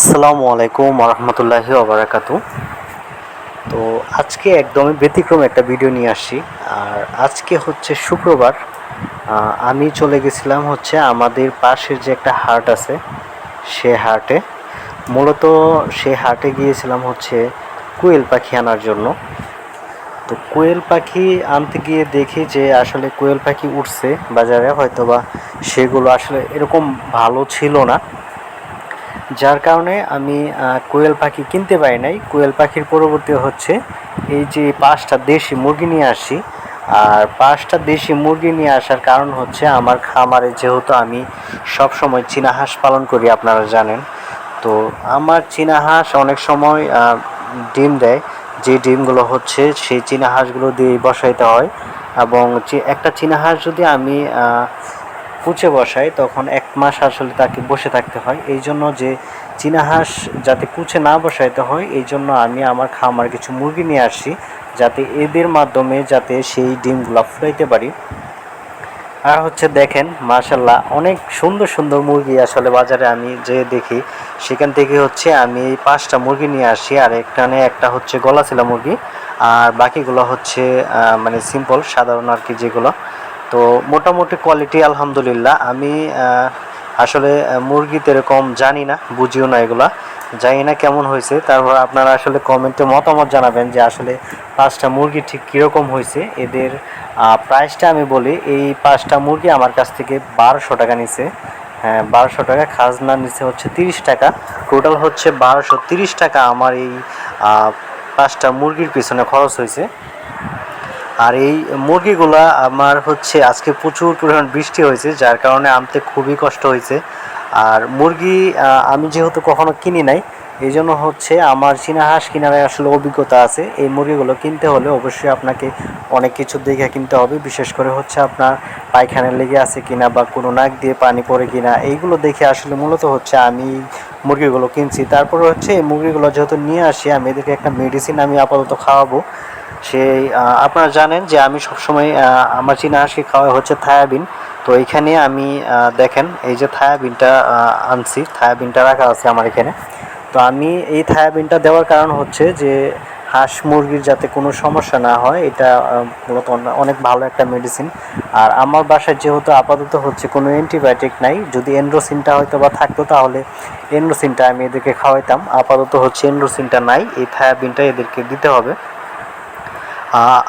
আসসালামু আলাইকুম রহমতুল্লাহি ওবরাকাতু। তো আজকে একদমই ব্যতিক্রম একটা ভিডিও নিয়ে আসছি। আর আজকে হচ্ছে শুক্রবার। আমি চলে গেছিলাম হচ্ছে আমাদের পাশের যে একটা হাট আছে, সে হাটে। মূলত সে হাটে গিয়েছিলাম হচ্ছে কোয়েল পাখি আনার জন্য। তো কোয়েল পাখি আনতে গিয়ে দেখি যে আসলে কোয়েল পাখি উঠছে বাজারে হয়তো বা সেগুলো আসলে এরকম ভালো ছিল না। যার কারণে আমি কোয়েল পাখি কিনতে পারি নাই। কোয়েল পাখির পরবর্তী হচ্ছে এই যে পাঁচটা দেশি মুরগি নিয়ে আসি আর পাঁচটা দেশি মুরগি নিয়ে আসার কারণ হচ্ছে আমার খামারে যেহেতু আমি সব সময় চীনা হাঁস পালন করি, আপনারা জানেন। তো আমার চীনা হাঁস অনেক সময় ডিম দেয়। যে ডিমগুলো হচ্ছে সেই চীনা হাঁসগুলো দিয়ে বসাইতে হয়। এবং একটা চীনা হাঁস যদি আমি কুচে বসাই তখন এক মাস আসলে তাকে বসে থাকতে হয়। এই জন্য যে চীনা হাঁস যাতে কুচে না বসাইতে হয়, এই জন্য আমি আমার খামার কিছু মুরগি নিয়ে আসি যাতে এদের মাধ্যমে যাতে সেই ডিমগুলো ফুটাইতে পারি। আর হচ্ছে দেখেন মাশাল্লাহ অনেক সুন্দর সুন্দর মুরগি আসলে বাজারে আমি যে দেখি। সেখান থেকে হচ্ছে আমি পাঁচটা মুরগি নিয়ে আসি আর এখানে একটা হচ্ছে গলাছিলা মুরগি, আর বাকিগুলো হচ্ছে মানে সিম্পল সাধারণ আর কি যেগুলো। তো মোটামুটি কোয়ালিটি আলহামদুলিল্লাহ। আমি আসলে মুরগিতে এরকম জানি না, বুঝিও না এগুলা। জানি না কেমন হয়েছে। তারপর আপনারা আসলে কমেন্টে মতামত জানাবেন যে আসলে পাঁচটা মুরগি ঠিক কীরকম হয়েছে। এদের প্রাইসটা আমি বলি, এই পাঁচটা মুরগি আমার কাছ থেকে বারোশো টাকা নিছে। হ্যাঁ বারোশো টাকা, খাজনা নিচে হচ্ছে তিরিশ টাকা। টোটাল হচ্ছে বারোশো তিরিশ টাকা আমার এই পাঁচটা মুরগির পিছনে খরচ হয়েছে। আর এই মুরগিগুলা আমার হচ্ছে আজকে প্রচুর পরিমাণ বৃষ্টি হয়েছে, যার কারণে আনতে খুবই কষ্ট হয়েছে। আর মুরগি আমি যেহেতু কখনো কিনি নাই, এই জন্য হচ্ছে আমার চীনা হাঁস কেনার আসলে অভিজ্ঞতা আছে। এই মুরগিগুলো কিনতে হলে অবশ্যই আপনাকে অনেক কিছু দেখে কিনতে হবে, বিশেষ করে হচ্ছে আপনার পায়খানা লেগে আছে কিনা বা কোনো নাক দিয়ে পানি পড়ে কিনা। এইগুলো দেখে আসলে মূলত হচ্ছে আমি মুরগিগুলো কিনছি। তারপরে হচ্ছে এই মুরগিগুলো যেহেতু নিয়ে আসি, আমি এদেরকে একটা মেডিসিন আমি আপাতত খাওয়াবো। সেই আপনারা জানেন যে আমি সবসময় আমার চীনা হাঁসকে খাওয়া হচ্ছে থায়াবিন। তো এখানে আমি দেখেন এই যে থায়াবিনটা আনছি, থায়াবিনটা রাখা আছে আমার এখানে। তো আমি এই থায়াবিনটা দেওয়ার কারণ হচ্ছে যে হাঁস মুরগির যাতে কোনো সমস্যা না হয়, এটা মূলত অনেক ভালো একটা মেডিসিন আর আমার বাসায় যেহেতু আপাতত হচ্ছে কোনো অ্যান্টিবায়োটিক নাই, যদি এন্ড্রোসিনটা হয়তো বা থাকতো তাহলে এন্ড্রোসিনটা আমি এদেরকে খাওয়াইতাম। আপাতত হচ্ছে এন্ড্রোসিনটা নাই, এই থায়াবিনটা এদেরকে দিতে হবে।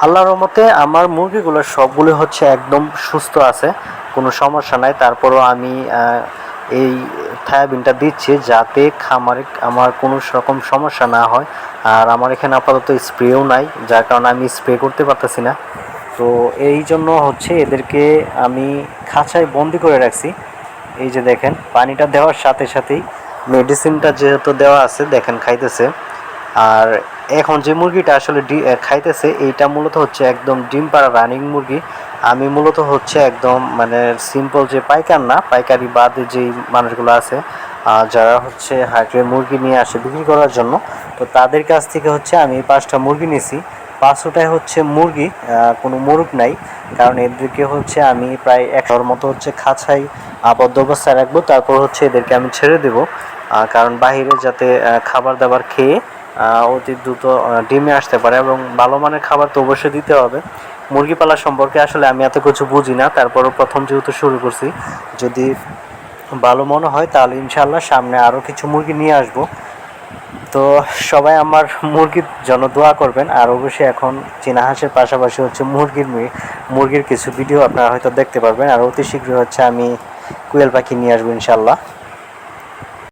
আল্লাহর রহমতে আমার মুরগিগুলো সবগুলো হচ্ছে একদম সুস্থ আছে, কোনো সমস্যা নাই। তারপরও আমি এই থায়াবিনটা দিচ্ছি যাতে খামারে আমার কোনো রকম সমস্যা না হয়। আর আমার এখানে আপাতত স্প্রেও নাই, যার কারণে আমি স্প্রে করতে পারতেছি না। তো এই জন্য হচ্ছে এদেরকে আমি খাঁচায় বন্দি করে রাখছি। এই যে দেখেন, পানিটা দেওয়ার সাথে সাথেই মেডিসিনটা যেহেতু দেওয়া আছে, দেখেন খাইতেছে। আর এখন যে মুরগিটা আসলে খাইতেছে, এইটা মূলত হচ্ছে একদম ডিম পাড়া রানিং মুরগি। আমি মূলত হচ্ছে একদম মানে সিম্পল যে পাইকার না, পাইকারি বাদে যেই মানুষগুলো আছে যারা হচ্ছে হাটে মুরগি নিয়ে আসে বিক্রি করার জন্য, তো তাদের কাছ থেকে হচ্ছে আমি পাঁচটা মুরগি নিয়েছি পাঁচশোটাই হচ্ছে মুরগি কোনো মুরগ নাই, কারণ এদেরকে হচ্ছে আমি প্রায় একশোর মতো হচ্ছে খাঁচাই আবদ্ধ অবস্থায় রাখব, তারপর হচ্ছে এদেরকে আমি ছেড়ে দেবো। কারণ বাইরে যাতে খাবার দাবার খেয়ে অতি দ্রুত ডিমে আসতে পারে এবং ভালো মানের খাবার তো অবশ্যই দিতে হবে। মুরগি পালা সম্পর্কে আসলে আমি এত কিছু বুঝি না, তারপরও প্রথম যেহেতু শুরু করছি, যদি ভালো মনে হয় তাহলে ইনশাল্লাহ সামনে আরও কিছু মুরগি নিয়ে আসব। তো সবাই আমার মুরগির জন্য দোয়া করবেন, আর অবশ্যই এখন চীনা হাঁসের পাশাপাশি হচ্ছে মুরগির মুরগির কিছু ভিডিও আপনারা হয়তো দেখতে পারবেন, আর অতি শীঘ্রই হচ্ছে আমি কুয়েল পাখি নিয়ে আসব ইনশাল্লাহ